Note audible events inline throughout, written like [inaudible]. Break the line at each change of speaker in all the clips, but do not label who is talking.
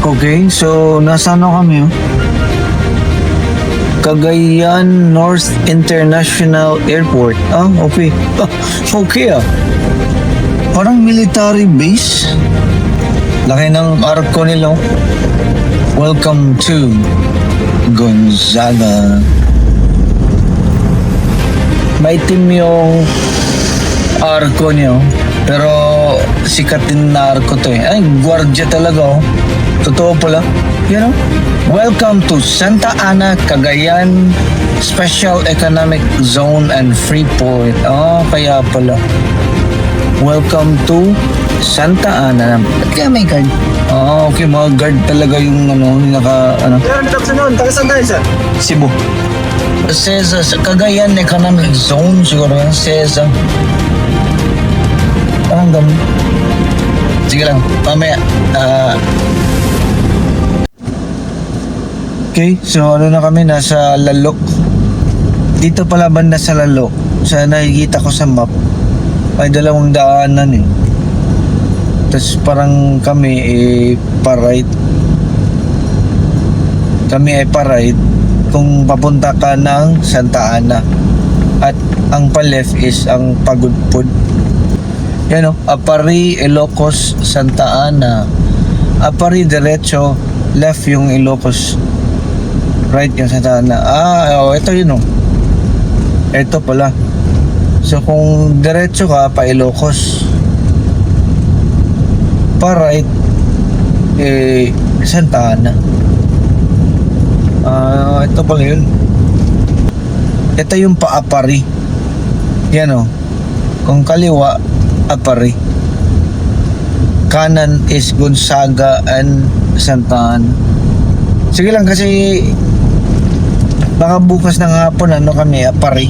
Okay, so nasa ano kami oh? Cagayan North International Airport. Ah, okay. Ah, okay ah. Parang military base. Laki ng arko nila. oh. Welcome to Gonzaga. Maitim yung arko niyo. Pero sikat din na arko to eh. Ay, gwardiya talaga oh. Totoo pala. You know? Welcome to Santa Ana, Cagayan Special Economic Zone and Freeport. Ah, kaya pala. Welcome to Santa Ana. Ba't kaya may guard? Ah, okay. Mga guard talaga yung ano, naka, ano,
ano sa noon? Taga saan tayo, sir?
Cebu. Sesa, sa Cagayan Economic Zone siguro yan. Sesa. Parang ganun. Sige lang, mamaya. Ah... okay, so ano na kami, nasa Lalo. Dito pala banda sa Lalo. Sa nakikita ko sa map, may dalawang daanan eh. Tapos parang kami eh, pa-right. Kami ay pa-right kung papunta ka ng Santa Ana. At ang pa-left is ang Pagudpud. Yan o, Apari, Ilocos, Santa Ana. Apari, diretso, left yung Ilocos. Right yung Santa Ana. Ah, oh, ito yun o. Ito pala. So kung diretso ka pa Ilocos, pa right, eh, Santa Ana. Ah, ito pala yun. Ito yung paapari. Yan o. Kung kaliwa, apari. Kanan is Gonzaga and Santa Ana. Sige lang kasi baka bukas ng hapon ano kami, apari.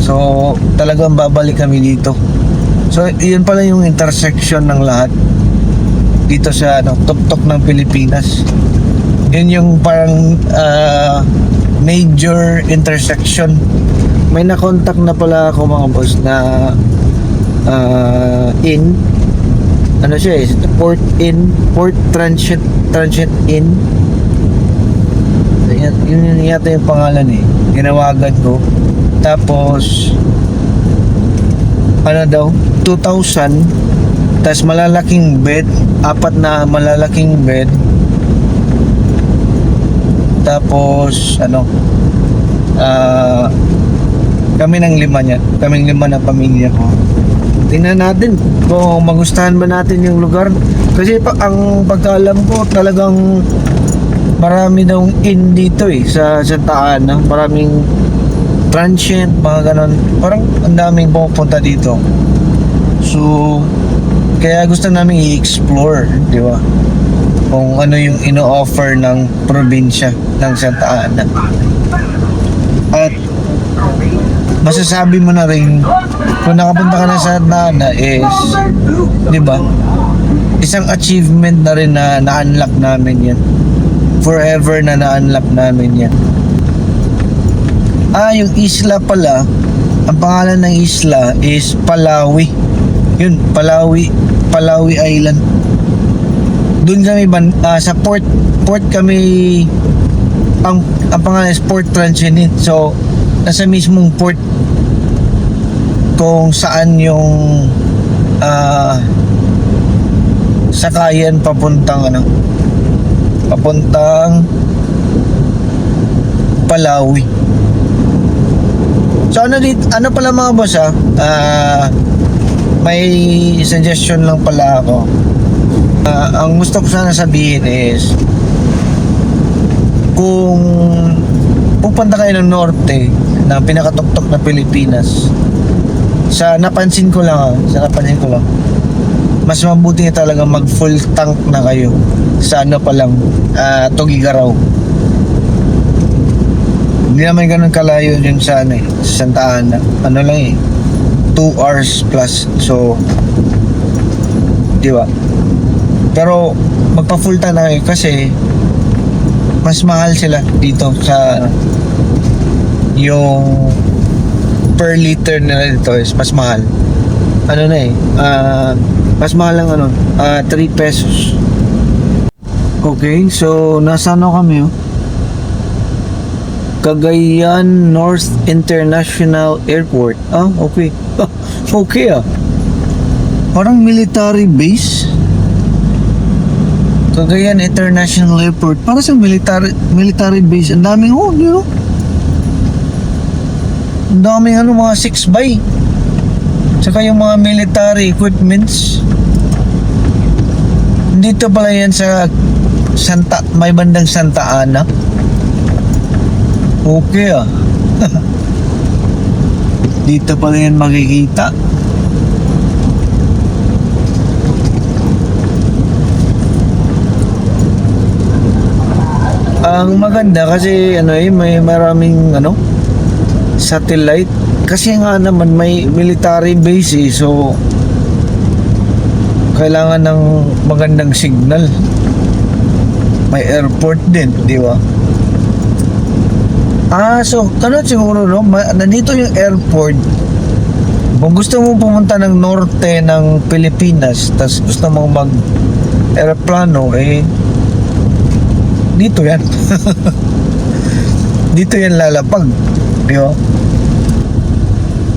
So, talagang babalik kami dito. So, yun pala yung intersection ng lahat dito sa ano, tuktok ng Pilipinas. Yun yung parang ah, major intersection. May na-contact na pala ako mga boss na ah, in ano siya eh, port in, port transient, transient in. Yun, yun yata yung pangalan eh. Ginawagan ko. Tapos, ano daw, 2,000 tas malalaking bed apat na malalaking bed tapos ano ah kami ng lima niya kaming lima na pamilya ko tingnan natin kung magustuhan ba natin yung lugar. Kasi pa, ang pagkaalam ko talagang marami daw in dito eh sa Santa Ana. Maraming transient mga ganon. Parang ang daming pumupunta dito. So kaya gusto namin i-explore di ba? Kung ano yung ino-offer ng probinsya ng Santa Ana. At masasabi mo na rin kung nakapunta ka na sa Santa Ana is di ba? Isang achievement na rin na na-unlock namin yan. Forever na na-unlock namin yan. Ah yung isla pala ang pangalan ng isla is Palawi. Yun Palawi Palawi Island. Doon kami ban ah, sa port port kami ang ang pangalan is Port Transgenit so nasa mismong port kung saan yung ah sakayan papuntang ano papuntang Palawi. So ano dit ano pala mga boss ah? Ah, may suggestion lang pala ako. Ah, ang gusto ko sana sabihin is kung pupunta kayo ng norte na pinakatuktok na Pilipinas sa napansin ko lang ah, sa napansin ko lang. Mas mabuti na talaga mag full tank na kayo sa ano pa lang ah, Tugigaraw. Hindi naman ganun kalayo dun sa ano eh, sa Santa Ana. Ano lang eh 2 hours plus. So di ba? Pero magpa full tank na kayo kasi mas mahal sila dito sa yung per liter nila dito is mas mahal ano na eh ah, mas mahal lang ano ah 3 pesos Okay, so nasa ano kami oh? Cagayan North International Airport. Ah, okay. [laughs] okay ah. Parang military base. Cagayan International Airport. Para sa military military base. Ang daming oh, you know? Ang daming ano, mga 6 by. Tsaka yung mga military equipments. Dito pala yan sa Santa, may bandang Santa Ana. Okay ah. [laughs] Dito pala yan makikita. Ang maganda kasi ano eh may maraming ano satellite kasi nga naman may military base eh, so kailangan ng magandang signal. May airport din, di ba? Ah, so, ano siguro, no? Ma- nandito yung airport. Kung gusto mo pumunta ng norte ng Pilipinas, tas gusto mo mag aeroplano, eh, dito yan. [laughs] dito yan lalapag. Ba?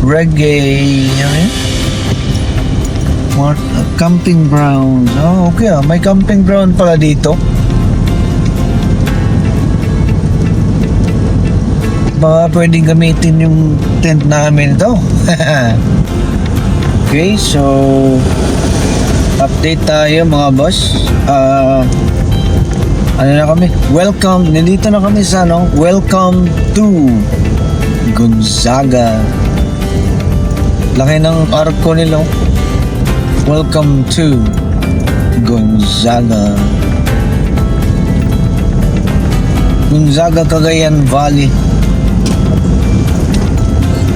Reggae, ano yun? What, uh, camping ground. Oh, okay ah. May camping ground pala dito. Baka pwedeng gamitin yung tent namin to. [laughs] okay, so update tayo mga boss. Ah ano na kami? Welcome. Nandito na kami sa ano? Welcome to Gonzaga. Laki ng arko nila. Welcome to Gonzaga. Gonzaga, Cagayan Valley.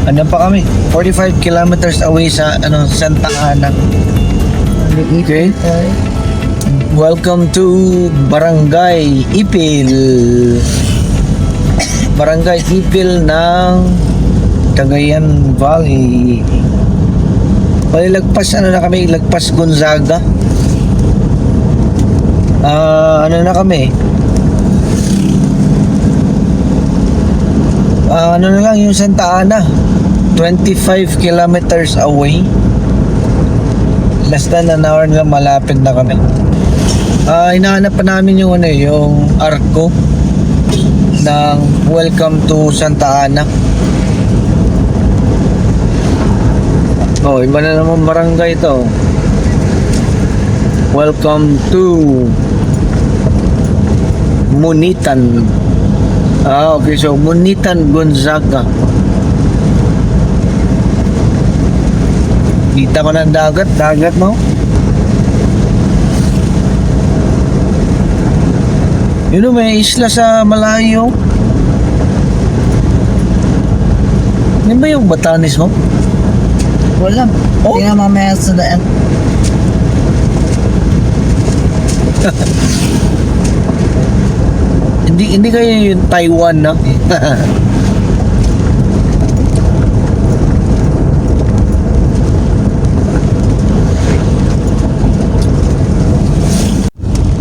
Ano pa kami? 45 kilometers away sa ano Santa Ana. Okay. Welcome to Barangay Ipil. Barangay Ipil ng Cagayan Valley. Palilagpas ano na kami, lagpas Gonzaga. Ah, ano na kami? Ah, ano na lang yung Santa Ana. 25 kilometers away. Less than an hour na malapit na kami. Ah, hinahanap pa namin yung ano, yung arko ng Welcome to Santa Ana. Oh, iba na naman barangay ito. Welcome to Munitan. Ah, okay. So, Munitan, Gonzaga. Kita ko ng dagat. Dagat, no? Yun o, may isla sa malayo. Yan ba yung Batanes mo?
Wala.
Oh?
Tingnan mamaya sa daan. [laughs]
Hindi hindi kayo yung Taiwan na. [laughs]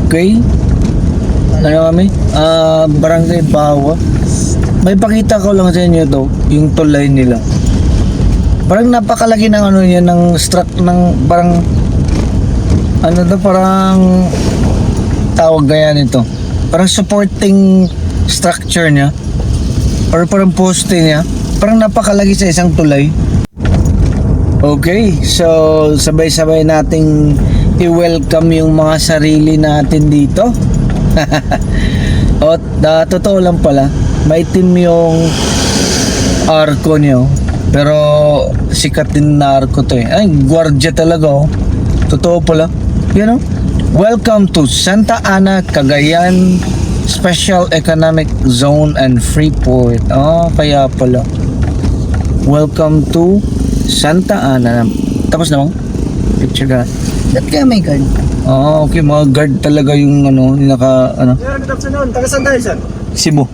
okay. Ano kami? Ah, Barangay Bawa. May pakita ko lang sa inyo to, yung tulay nila. Parang napakalaki ng ano yan, ng struct ng parang ano to, parang tawag gaya nito. Parang supporting structure niya. Or parang poste niya. Parang napakalaki sa isang tulay. Okay, so sabay-sabay nating i-welcome yung mga sarili natin dito. [laughs] At uh, totoo lang pala, maitim yung arko niyo. Pero sikat din na arko to eh. Ay, gwardiya talaga oh. Totoo pala. Yan oh. Welcome to Santa Ana, Cagayan Special Economic Zone and Freeport. Ah, kaya pala. Welcome to Santa Ana. Tapos na mo? Picture ka.
Ba't kaya may guard?
Ah, okay. Mga guard talaga yung ano, yung naka, ano,
Sir, good afternoon. Taga saan tayo, sir?
Cebu.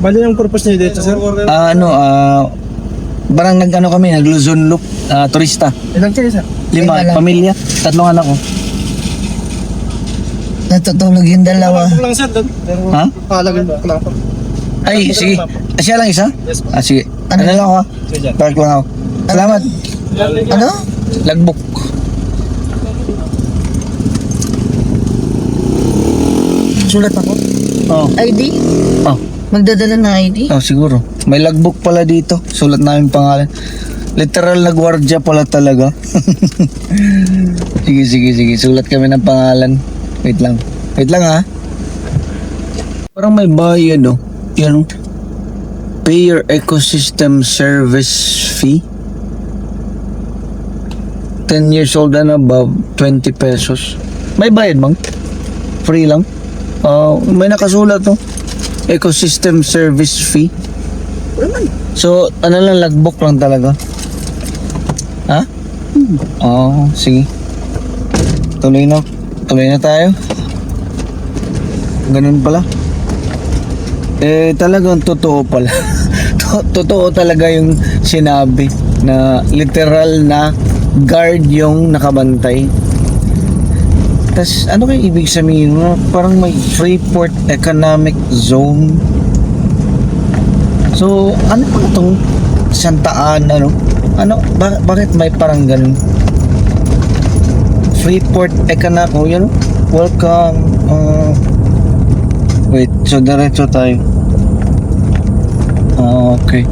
Bali yung purpose niyo dito, sir?
Ah, ano, ah, barang nag, ano kami, nag Luzon Loop, ah, turista.
Ilang kayo, sir?
Lima,
Lima lang.
pamilya, tatlong anak ko.
Natutulog yung dalawa.
Ako lang sir.
Ha?
Pahalagan ko lang ako.
Ay, sige. Siya lang isa?
Yes po.
Ah, sige.
Ano?
Ano lang ako?
Sige dyan.
Park lang ako. Salamat.
Ano?
Logbook. Sulat ako? Oo.
ID?
Oh.
Magdadala ng ID?
Oh, siguro. May logbook pala dito. Sulat namin pangalan. Literal na gwardiya pala talaga. [laughs] sige, sige, sige. Sulat kami ng pangalan. Wait lang. Wait lang ha. Parang may bayad oh. Yan oh. Pay your ecosystem service fee. 10 years old and above, 20 pesos. May bayad bang? Free lang? Ah, may nakasulat to. Ecosystem service fee. So, ano lang, logbook lang talaga. Ha? Oo, sige. Tuloy na. Tuloy na tayo. Ganun pala. Eh, talagang totoo pala. [laughs] To- totoo talaga yung sinabi na literal na guard yung nakabantay. Tas ano kaya ibig sabihin mo? Parang may Freeport Economic Zone. So, ano pa itong Santaan, ano? Ano? Ba- bakit may parang ganun? Freeport Economic, oh yun, welcome. Uh, wait, so diretso tayo. Ah, okay.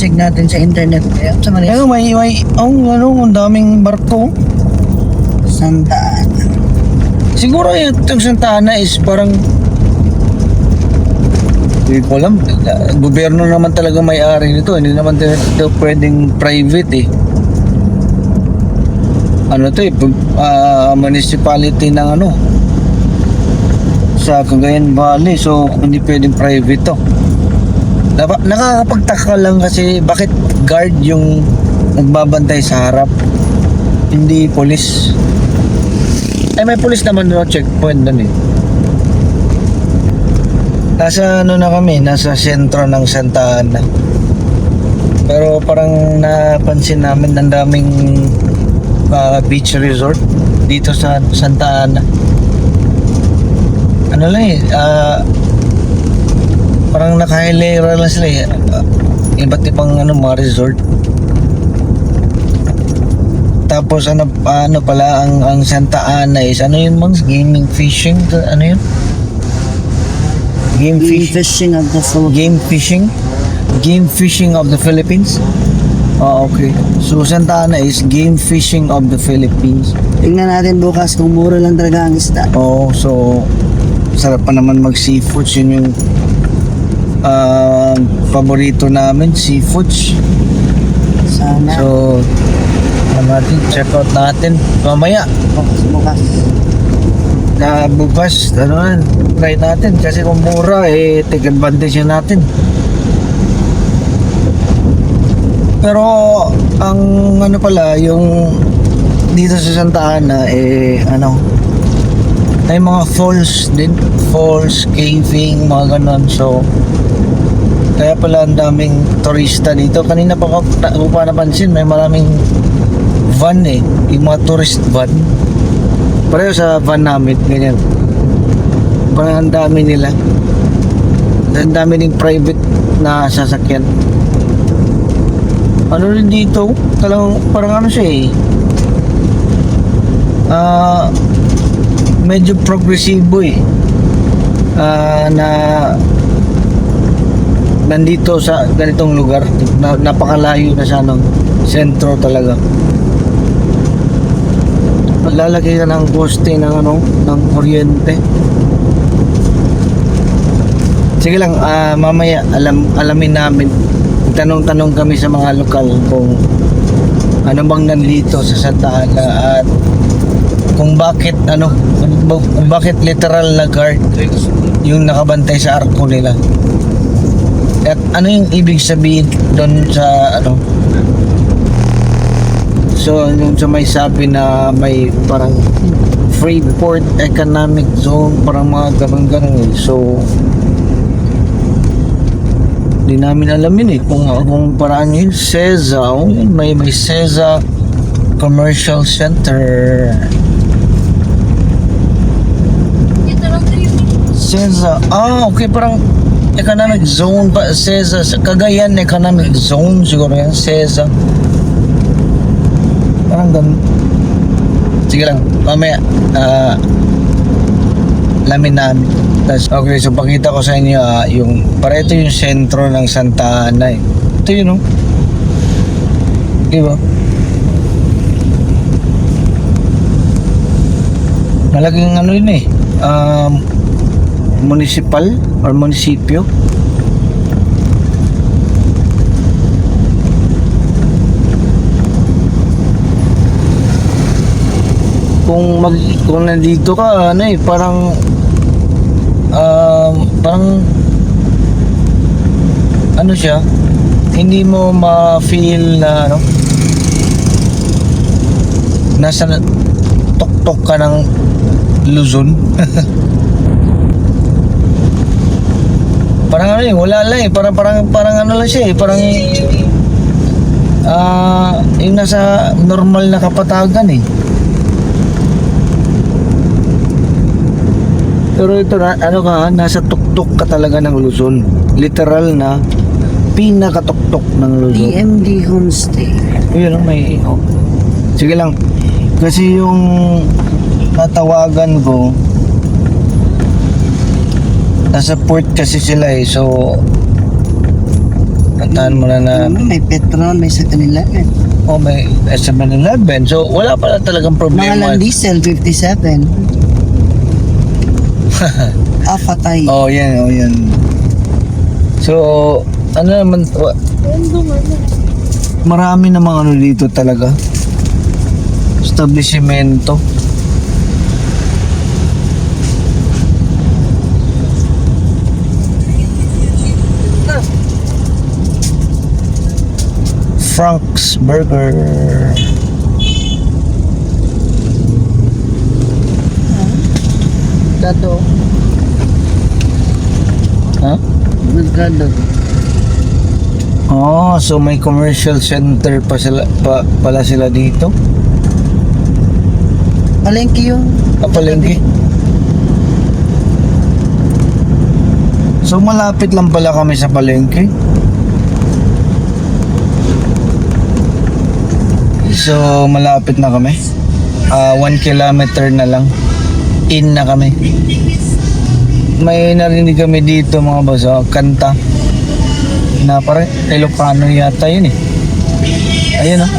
Check natin sa internet. Kaya sa Maris.
Ano, may, may, oh, ano, ang daming barko.
Santa Ana.
Siguro yung itong Santa Ana is parang hindi ko alam. uh, Gobyerno naman talaga may-ari nito. Hindi naman ito pwedeng private eh. Ano to eh, ah, municipality ng ano sa Cagayan Valley. So, hindi pwedeng private to. Nakakapagtaka lang kasi bakit guard yung nagbabantay sa harap hindi police. Ay may police naman no checkpoint doon eh. Nasa ano na kami nasa sentro ng Santa Ana. Pero parang napansin namin ang daming ah, beach resort dito sa Santa Ana. Ano lang eh ah, parang nakahilera lang sila eh. Ah, iba't ibang ano mga resort tapos ano ano pala ang ang Santa Ana is ano yun mang gaming fishing ano yun game
Fish.
fish
Fishing of the soul.
game fishing game fishing of the Philippines Ah, okay. So, Santa Ana is game fishing of the Philippines.
Tingnan natin bukas kung mura lang talaga ang isda.
Oo, so sarap pa naman mag seafoods yun yung ah, paborito namin seafoods
Sana.
so natin check out natin. Mamaya.
Bukas, bukas.
na bukas ano yan try natin. Kasi kung mura eh take advantage natin. Pero ang ano pala yung dito sa Santa Ana eh ano may mga falls din. Falls caving mga ganon. So kaya pala ang daming turista dito. Kanina pa ko ko pa napansin may maraming van eh. Yung mga tourist van. Pareho sa van namin ganyan. Parang ang dami nila. Ang dami ng private na sasakyan. Ano rin dito? Talagang parang ano siya eh. Ah medyo progresibo eh. Ah, na nandito sa ganitong lugar. Na, napakalayo na sa ano, sentro talaga maglalagay ka ng poste ng ano ng kuryente sige lang ah, mamaya alam alamin namin. Tanong-tanong kami sa mga lokal kung ano bang nandito sa Santa Ana at kung bakit ano kung bakit literal na guard yung nakabantay sa arko nila. At ano yung ibig sabihin doon sa ano so yung sa may sabi na may parang Freeport Economic Zone parang mga ganun ganun eh so di namin alam yun eh kung, kung paraan yun Seza oh, may may Seza Commercial Center Sesa. Ah, okay. Parang economic zone pa. Sesa. Sa Cagayan economic zone siguro yan. Sesa. Ganun. Sige lang. Mamaya. Ah... lamin namin. Tas, okay, so pakita ko sa inyo ah, yung, para ito yung sentro ng Santa Ana eh. Ito yun oh. Di ba? Malaking ano yun eh. Um, municipal or munisipyo. Kung mag kung nandito ka ano eh parang um, parang ano siya hindi mo ma-feel na ano nasa tok-tok ka ng Luzon. [laughs] Parang ano eh wala lang eh parang parang parang ano lang siya eh parang ah yung nasa normal na kapatagan eh pero ito na ano ka nasa tuktok ka talaga ng Luzon literal na pinakatuktok ng Luzon
DMD Homestay.
yun ang may oh. Sige lang. Kasi yung natawagan ko nasa port kasi sila eh. So Tantaan mo na na
Ano, may petrol, may sa kanila. eh.
oh, may SM11. So wala pala talagang
Mga
problema.
lang diesel, 57. [laughs] ah, patay.
oh, yan, oh, yan. So ano naman wa- marami namang ano dito talaga. Establishmento. Frank's Burger.
Dado.
Ha?
Mercado.
Oh, so may commercial center pa sila pa, pala sila dito.
Palengke yung
Kapalengke. So malapit lang pala kami sa palengke. So malapit na kami. Ah, one kilometer na lang. In na kami. May narinig kami dito mga boss, oh, kanta. Na parang Ilocano yata yun eh. Ayun oh.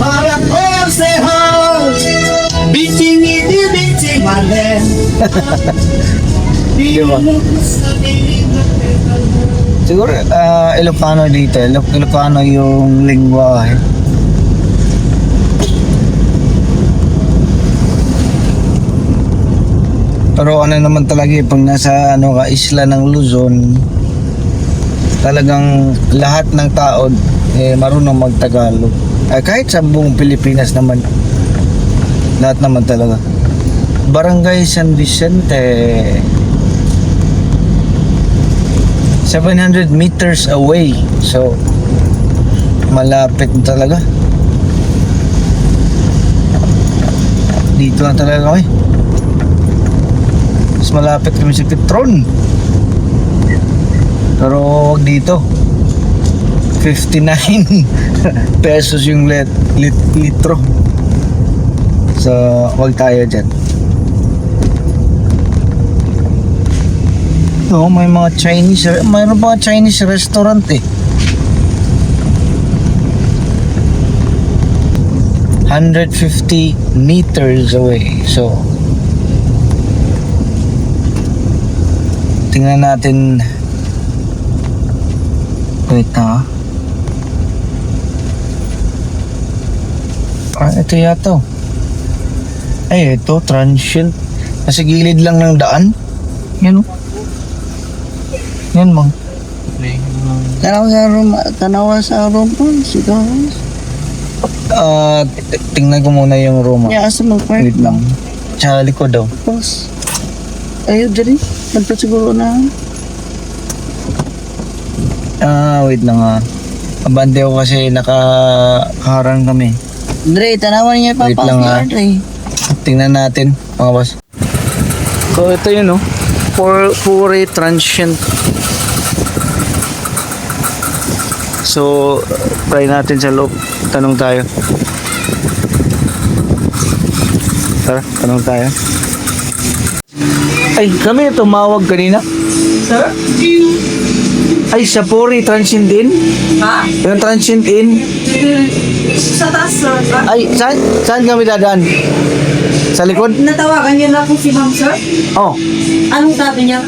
Para consejar Biting ini biting malen
Di ba? Siguro ah, Ilocano dito. Ilo- Ilocano yung lingwahe. Pero ano naman talaga eh, pag nasa ano ka, isla ng Luzon, talagang lahat ng tao eh, marunong magtagalog. Eh, kahit sa buong Pilipinas naman, lahat naman talaga. Barangay San Vicente. 700 meters away. So, malapit talaga. Dito na talaga kami. Malapit kami sa Petron. Pero wag dito. 59 [laughs] pesos yung lit, lit, litro. So, wag tayo dyan. No, may mga Chinese, mayroon mga Chinese restaurant eh. 150 meters away. So, tingnan natin. Wait na. ah. Ah, ito yata. oh. Ay, ito, transient. Nasa gilid lang ng daan. Yan o. Yan, mang.
Tanawa sa room, tanawa sa room po, sigaw.
Ah, tingnan ko muna yung room. ah.
Kaya asa mag-park
Wait lang. Sa likod daw.
Tapos, ayaw dyan eh. Nagpa siguro na.
Ah, wait lang ah. Abante ko kasi nakaharang kami.
Dre, tanawa niya
Wait
papa.
lang, ah.
Dre.
Tingnan natin, mga boss. So, ito yun, no? For, pure transient. So, try natin sa loob. Tanong tayo. Tara, tanong tayo. Ay, kami tumawag kanina.
Sir?
Ay, sa Puri, transient din?
Ha?
Yung transient in?
Sa taas, sir. Ah,
Ay, saan, saan kami dadaan? Sa likod?
Natawagan niyo na po si ma'am, sir?
Oh,
Anong sabi niya?